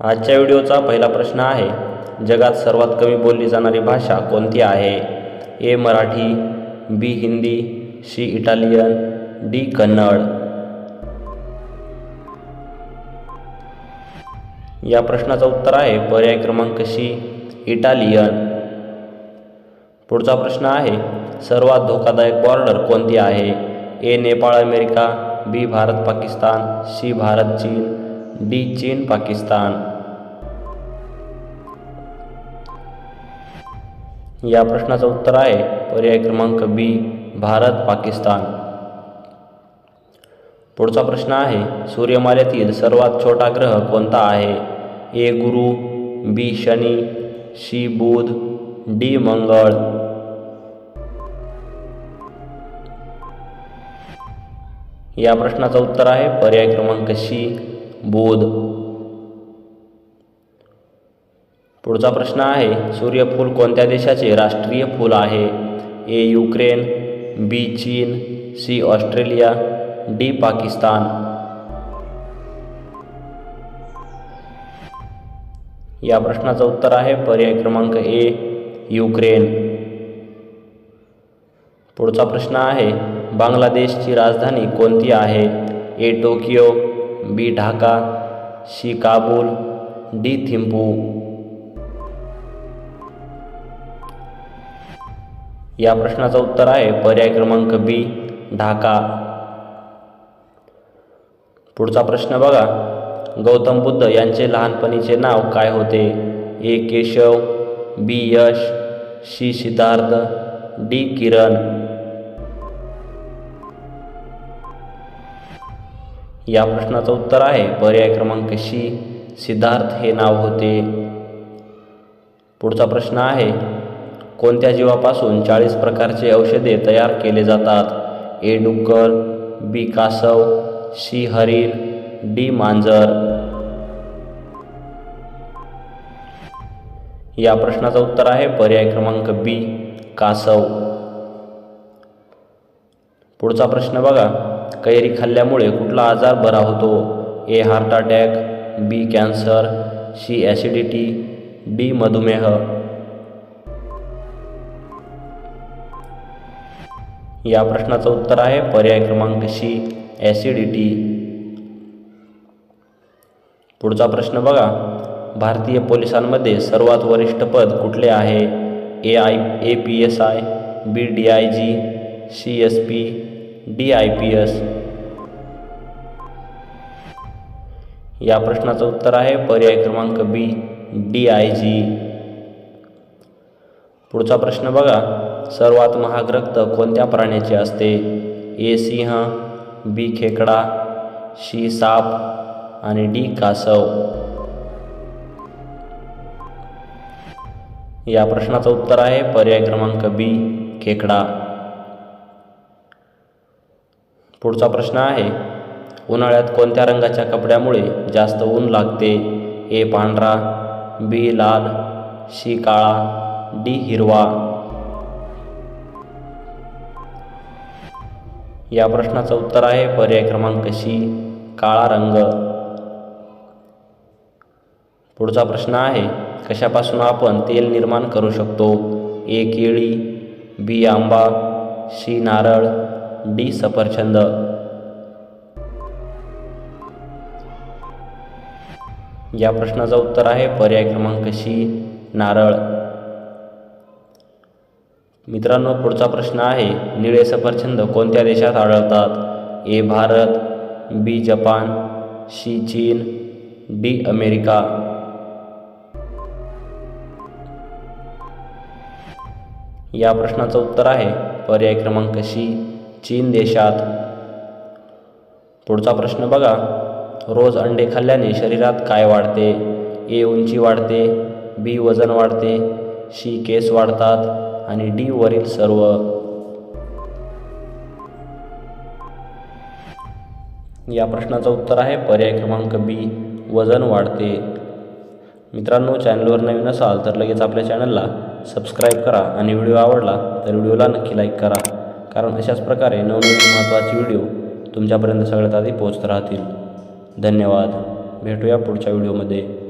आजच्या व्हिडिओचा पहिला प्रश्न आहे जगात सर्वात कमी बोलली जाणारी भाषा कोणती आहे? A Marathi B Hindi C Italian D Kannada. या प्रश्नाचं उत्तर आहे पर्याय क्रमांक सी इटालियन. पुढचा प्रश्न आहे सर्वात धोकादायक बॉर्डर कोणती आहे? A Nepal America B Bharat Pakistan C Bharat चीन. डी चीन पाकिस्तान. या प्रश्नाचं उत्तर आहे पर्याय क्रमांक बी भारत पाकिस्तान. पुढचा प्रश्न आहे सूर्यमालेतील सर्वात छोटा ग्रह कोणता आहे? A Guru B Shani C Budh D Mangal. या प्रश्नाचं उत्तर आहे पर्याय क्रमांक सी बोध. पुढचा प्रश्न आहे सूर्यफूल कोणत्या देशाचे राष्ट्रीय फूल आहे? ए युक्रेन बी चीन सी ऑस्ट्रेलिया डी पाकिस्तान. या प्रश्नाचं उत्तर आहे पर्याय क्रमांक ए युक्रेन. पुढचा प्रश्न आहे बांगलादेशची राजधानी कोणती आहे? A Tokyo B Dhaka C Kabul D Thimphu. या प्रश्नाचं उत्तर आहे पर्याय क्रमांक बी ढाका. पुढचा प्रश्न बघा. गौतम बुद्ध यांचे लहानपणीचे नाव काय होते? A Keshav B Yash C Siddharth D Kiran. या प्रश्नाचं उत्तर आहे. पर्याय क्रमांक शी सिद्धार्थ हे नाव होते. पुढचा प्रश्न आहे कोणत्या जीवापासून चाळीस प्रकारचे औषधे तयार केले जातात? ए डुक्कर बी कासव सी हरिण डी मांजर. या प्रश्नाचं उत्तर आहे पर्याय क्रमांक बी कासव. पुढचा प्रश्न बघा कैरी खाल्ल्यामुळे कुठला आजार बरा होतो? A heart attack B cancer C acidity D मधुमेह. या प्रश्नाचं उत्तर आहे पर्याय क्रमांक सी ॲसिडिटी. पुढचा प्रश्न बघा. भारतीय पोलिसांमध्ये सर्वात वरिष्ठ पद कुठले आहे? A I A P S I B D I G C S P D I P S या प्रश्नाचं उत्तर आहे पर्याय क्रमांक बी डी आय जी पुढचा प्रश्न बघा सर्वात महाग रक्त कोणत्या प्राण्याचे असते? ए सिंह बी खेकडा सी साप आणि डी कासव. या प्रश्नाचं उत्तर आहे पर्याय क्रमांक बी खेकडा. पुढचा प्रश्न आहे उन्हाळ्यात कोणत्या रंगाच्या कपड्यामुळे जास्त ऊन लागते? ए पांढरा बी लाल सी काळा डी हिरवा? या प्रश्नाचं उत्तर आहे पर्याय क्रमांक सी काळा रंग. पुढचा प्रश्न आहे कशापासून आपण तेल निर्माण करू शकतो? ए केळी बी आंबा सी नारळ डी सफरचंद. या प्रश्नाचं उत्तर आहे पर्याय क्रमांक सी नारळ. मित्रांनो पुढचा प्रश्न आहे निळे सफरचंद कोणत्या देशात आढळतात? A Bharat B Japan C चीन डी अमेरिका. या प्रश्नाचं उत्तर आहे पर्याय क्रमांक सी चीन देशात. पुढचा प्रश्न बघा. रोज अंडे खाल्ल्याने शरीरात काय वाढते? ए उंची वाढते बी वजन वाढते सी केस वाढतात आणि डी वरील सर्व. या प्रश्नाचं उत्तर आहे पर्याय क्रमांक बी वजन वाढते. मित्रांनो चॅनलवर नवीन असाल तर लगेच आपल्या चॅनलला सबस्क्राईब करा आणि व्हिडिओ आवडला तर व्हिडिओला नक्की लाईक करा. कारण अशाच प्रकारे नवनवीन महत्त्वाचे व्हिडिओ तुमच्यापर्यंत सगळ्यात आधी पोहोचत राहतील. धन्यवाद. भेटूया पुढच्या व्हिडिओमध्ये.